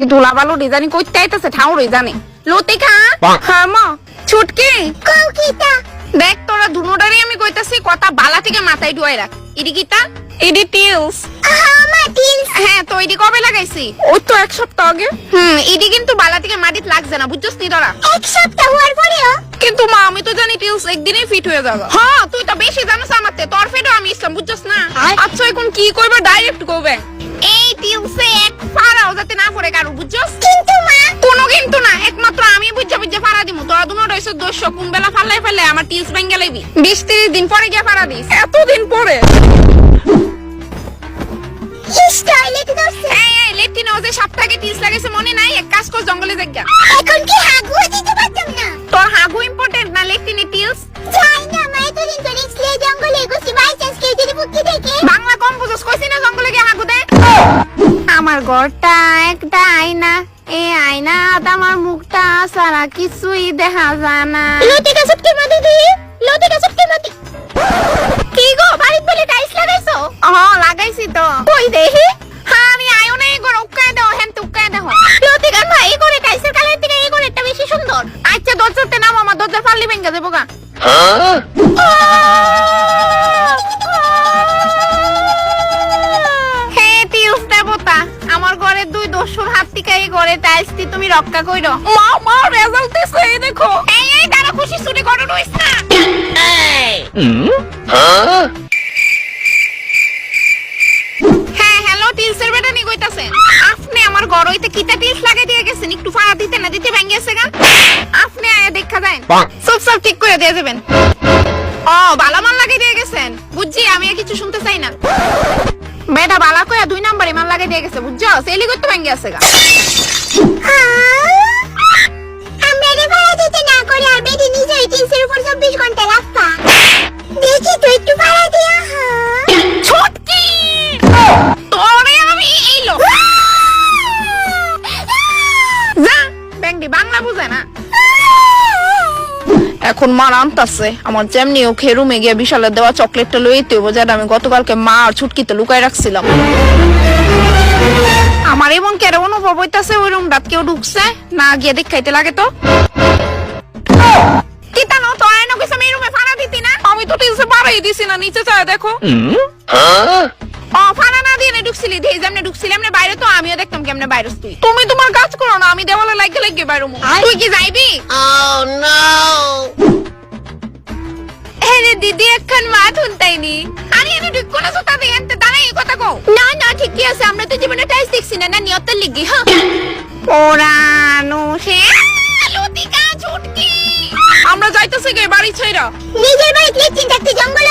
ধুলা বালু ডিজাইন করতে আইতেছে ঠাউরই জানে। লতিকা হ্যাঁ মা ছুটকি। কৌকিতা দেখ তোরা দুনোটারই আমি কইতাছি কথা বালা থেকে মাথায় ডুয়াই রাখ। ইডি কিতা ইডি টিলস। হ্যাঁ তো ইডি কবে লাগাইছি? ওই তো এক সপ্তাহ আগে। হুম ইডি কিন্তু বালা থেকে মাটিত লাগছে না বুঝছস নি তোরা? এক সপ্তাহ হওয়ার পরেও? কিন্তু মা আমি তো জানি টিলস একদিনেই ফিট হয়ে যাবে। হ্যাঁ। তুই তো বেশি জানিস আমাতে তোর ফিটও আমি ইসলাম বুঝছস না। আচ্ছা এখন কি করবে ডাইরেক্ট করবে বুঝছস কিন্তু মা কোনো কিন্তু না। একমাত্র আমি বুঝা বুঝা ফাড়া দিমু। তোরা দুনো রইছ দোষ। কোন বেলা ফাল্লাই ফালে আমার টিলস ভেঙে লাইবি? বিশ তিরিশ দিন পরে গিয়ে ফাড়া দিস। এতদিন পরে? ইস টয়লেট দোষে এই এই সপ্তাহে টিলস লাগাইছে মনে নাই? এক কাজ কর জঙ্গলে জায়গা এখন কি হাগুও একটা আয়না। এই আয়না আমার মুখটা সারা কিছুই দেখা যায় না। লতিকা সুটকে মাটি দি লতিকা সুটকে মাটি কি গো বাড়িতে বলে টাইলস লাগাইছো? হ্যাঁ লাগাইছি তো। কই দেখি হ্যাঁ আমি আয়ো না এই করে উকায় দাও হ্যাঁ তো উকায় দাও লতিকা মা এই করে টাইসের কালার থেকে এই করে একটা বেশি সুন্দর আচ্ছা দরজাতে নাম আমার দরজার পাল্লি ভেঙে দেবো গা। হে? থেকে এই ঘরে টাইলস দি তুমি রক্ষা কইরো। মা মা রেজাল্ট দিছে এই দেখো। এই এই তারা খুশি ছুটি করো রইছ না হ্যাঁ হ্যালো টিলসের বেটা নি কইতাছেন আপনি আমার ঘর হইতে কিতা টিলস লাগাই দিয়ে গেছেন? একটু ফাড়া দিতে না দিতে ভেঙে গেছে গা। আপনি আয়া দেখা যায় সব সব ঠিক করে দিয়ে যাবেন। ও বালা মাল লাগাই দিয়ে গেছেন। বুঝছি আমি আর কিছু শুনতে চাই না। বেটা বালা মাল গেছে বুঝছ? সেলি করতে ভেঙে গেছে গা। হ্যাঁ। বাংলা বুঝে না। এখন মা আনতাছে। আমার যেমনি ও খেরুমে গিয়ে বিশালের দেওয়া চকলেটটা লইতে হইব। যেটা আমি গতকালকে মা আর ছুটকিতে লুকাই রাখছিলাম। আমার এমন কেন অনুভব হইতাছে ওই রুম রাত কেউ ঢুকছে? না গিয়ে দেখাইতে লাগে তো। আমি রুমে ফাড়া দিতি না? আমি তো টিলসে পাড়াই দিছি না নিচে চায় দেখো। ও ফাড়া না দিয়ে নে ঢুকছিলি দিয়ে যেমনে ঢুকছিলি এমনি বাইরে তো আমিও দেখতাম কেমনে বাইরে তুই। তুমি তোমার কাজ করো না আমি দেওয়ালে লাগে লাগে বাইরে তুই কি যাইবি? Oh no! দিদি এখন মা শুনতাইনি জীবনে টাইস দেখছি না না নিয়তের লিগি হ্যাঁ? পোড়ানো সে লতিকা ছুটকি আমরা যাইতেছি গে বাড়ি ছাইরা নিজের বাইক নিয়ে চিন্তা করতে জঙ্গল